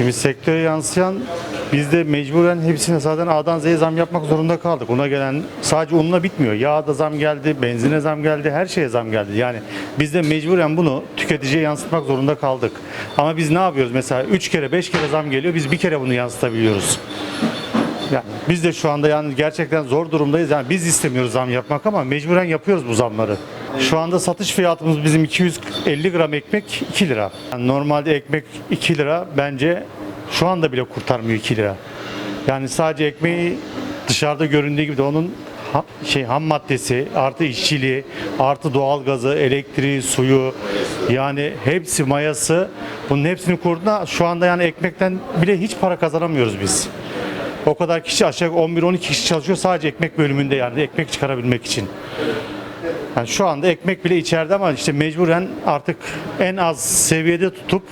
Şimdi sektöre yansıyan biz de mecburen hepsine zaten A'dan Z'ye zam yapmak zorunda kaldık. Ona gelen sadece unla bitmiyor. Yağa da zam geldi, benzine zam geldi, her şeye zam geldi. Yani biz de mecburen bunu tüketiciye yansıtmak zorunda kaldık. Ama biz ne yapıyoruz? Mesela 3 kere 5 kere zam geliyor. Biz bir kere bunu yansıtabiliyoruz. Yani biz de şu anda yani gerçekten zor durumdayız. Yani biz istemiyoruz zam yapmak ama mecburen yapıyoruz bu zamları. Şu anda satış fiyatımız bizim 250 gram ekmek 2 lira. Yani normalde ekmek 2 lira bence şu anda bile kurtarmıyor 2 lira. Yani sadece ekmeği dışarıda göründüğü gibi de onun şey ham maddesi, artı işçiliği, artı doğalgazı, elektriği, suyu yani hepsi mayası bunun hepsini kurduğunda şu anda yani ekmekten bile hiç para kazanamıyoruz biz. O kadar kişi aşağı 11-12 kişi çalışıyor sadece ekmek bölümünde yani ekmek çıkarabilmek için. Yani şu anda ekmek bile içeride ama işte mecburen artık en az seviyede tutup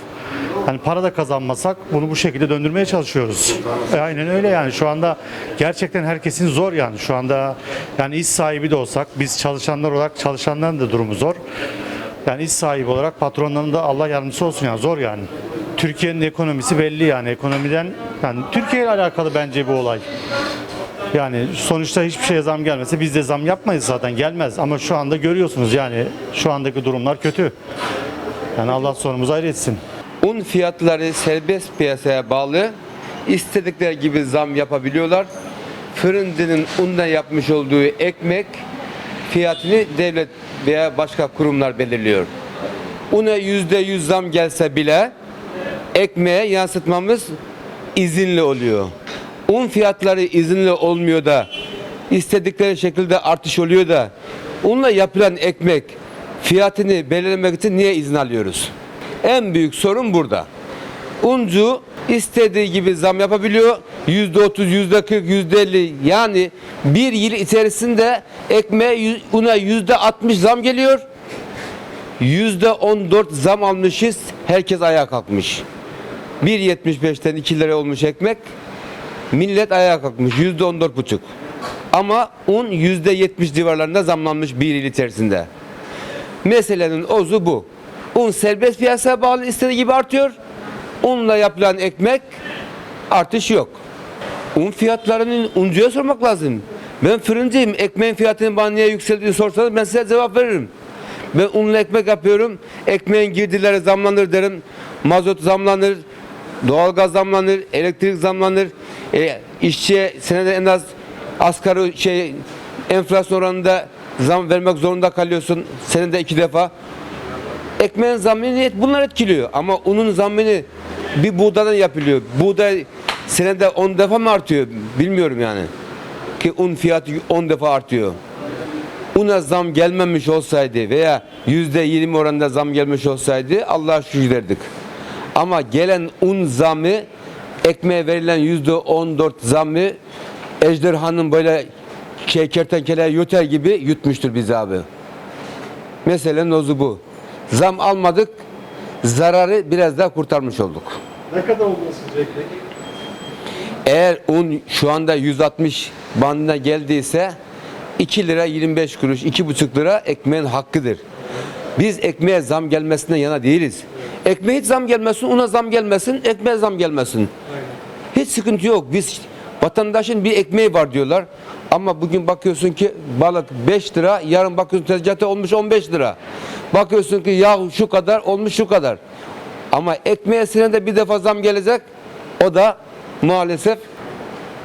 hani para da kazanmasak bunu bu şekilde döndürmeye çalışıyoruz. E, aynen öyle yani şu anda gerçekten herkesin zor yani şu anda yani iş sahibi de olsak biz çalışanlar olarak çalışanların da durumu zor. Yani iş sahibi olarak patronların da Allah yardımcısı olsun yani zor yani. Türkiye'nin ekonomisi belli yani ekonomiden yani Türkiye ile alakalı bence bu olay. Yani sonuçta hiçbir şeye zam gelmese biz de zam yapmayız zaten gelmez ama şu anda görüyorsunuz yani şu andaki durumlar kötü. Yani Allah sonumuzu ayrı etsin. Un fiyatları serbest piyasaya bağlı. İstedikleri gibi zam yapabiliyorlar. Fırıncının undan yapmış olduğu ekmek fiyatını devlet veya başka kurumlar belirliyor. Una yüzde yüz zam gelse bile ekmeğe yansıtmamız izinli oluyor. Un fiyatları izinli olmuyor da istedikleri şekilde artış oluyor da unla yapılan ekmek fiyatını belirlemek için niye izin alıyoruz? En büyük sorun burada. Uncu istediği gibi zam yapabiliyor. Yüzde otuz, yüzde kırk, yüzde elli yani bir yıl içerisinde ekmeğe una yüzde altmış zam geliyor. Yüzde on dört zam almışız. Herkes ayağa kalkmış. 1.75'ten 2 lira olmuş ekmek. Millet ayağa kalkmış. Yüzde on dört buçuk. Ama un yüzde yetmiş civarlarında zamlanmış bir yıl içerisinde. Meselenin ozu bu. Un serbest piyasaya bağlı istediği gibi artıyor. Unla yapılan ekmek artış yok. Un fiyatlarının uncuya sormak lazım. Ben fırıncıyım. Ekmeğin fiyatının bana niye yükseldiğini sorsanız ben size cevap veririm. Ben unla ekmek yapıyorum. Ekmeğin girdileri zamlanır derim. Mazot zamlanır. Doğalgaz zamlanır. Elektrik zamlanır. E, işçiye senede en az asgari şey enflasyon oranında zam vermek zorunda kalıyorsun. Senede iki defa. Ekmeğin zammını bunlar etkiliyor. Ama unun zammını bir buğdadan yapılıyor. Buğday senede 10 defa mı artıyor? Bilmiyorum yani. Ki un fiyatı 10 defa artıyor. Una zam gelmemiş olsaydı veya yüzde 20 oranında zam gelmiş olsaydı Allah'a şükür derdik. Ama gelen un zamı ekmeğe verilen yüzde 14 zamı ejderhanın böyle şey kertenkele yutar gibi yutmuştur bizi abi. Meselenin ozu bu. Zam almadık, zararı biraz daha kurtarmış olduk. Ne kadar olması ekmek? Eğer un şu anda 160 bandına geldiyse 2 lira 25 kuruş, 2,5 lira ekmeğin hakkıdır. Biz ekmeğe zam gelmesine yana değiliz. Ekmeğe hiç zam gelmesin, una zam gelmesin, ekmeğe zam gelmesin. Sıkıntı yok. Biz vatandaşın bir ekmeği var diyorlar. Ama bugün bakıyorsun ki balık 5 lira, yarın bakıyorsun tezgahta olmuş 15 lira. Bakıyorsun ki yağ şu kadar olmuş şu kadar. Ama ekmeğe senede bir defa zam gelecek. O da maalesef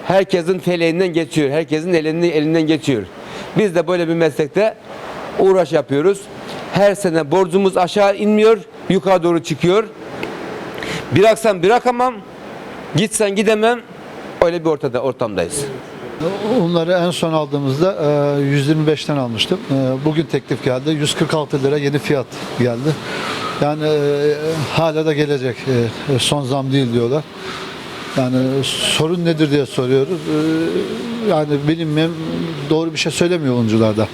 herkesin feleğinden geçiyor. Herkesin elinden, elinden geçiyor. Biz de böyle bir meslekte uğraş yapıyoruz. Her sene borcumuz aşağı inmiyor, yukarı doğru çıkıyor. Bıraksam bırakamam, gitsen gidemem. Öyle bir ortada ortamdayız. Onları en son aldığımızda e, 125'ten almıştım. E, Bugün teklif geldi. 146 lira yeni fiyat geldi. Yani e, hala da gelecek. E, Son zam değil diyorlar. Yani sorun nedir diye soruyoruz. E, Yani bilinmeyen doğru bir şey söylemiyor oyuncular da.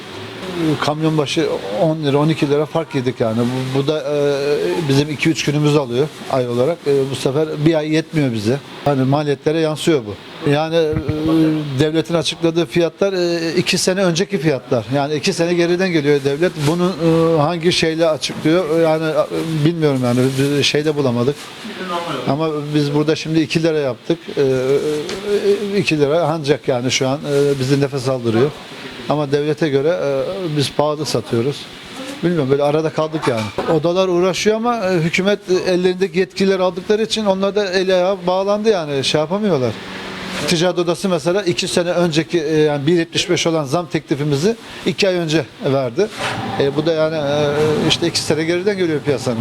Kamyon başı 10 lira 12 lira fark yedik yani. Bu, bu da e, bizim 2-3 günümüz alıyor ay olarak. E, bu sefer bir ay yetmiyor bize. Hani maliyetlere yansıyor bu. Yani e, devletin açıkladığı fiyatlar 2 sene önceki fiyatlar. Yani 2 sene geriden geliyor devlet. Bunu e, hangi şeyle açıklıyor? Yani e, bilmiyorum yani bir şeyde bulamadık. Ama biz burada şimdi 2 lira yaptık. 2 lira ancak yani şu an e, bizi nefes aldırıyor. Ama devlete göre e, biz pahalı satıyoruz. Bilmiyorum böyle arada kaldık yani. Odalar uğraşıyor ama e, hükümet ellerindeki yetkileri aldıkları için onlar da ayağı bağlandı yani şey yapamıyorlar. Ticaret Odası mesela 2 sene önceki e, yani 1.75 olan zam teklifimizi 2 ay önce verdi. E, bu da yani e, işte 2 sene geriden geliyor piyasanın.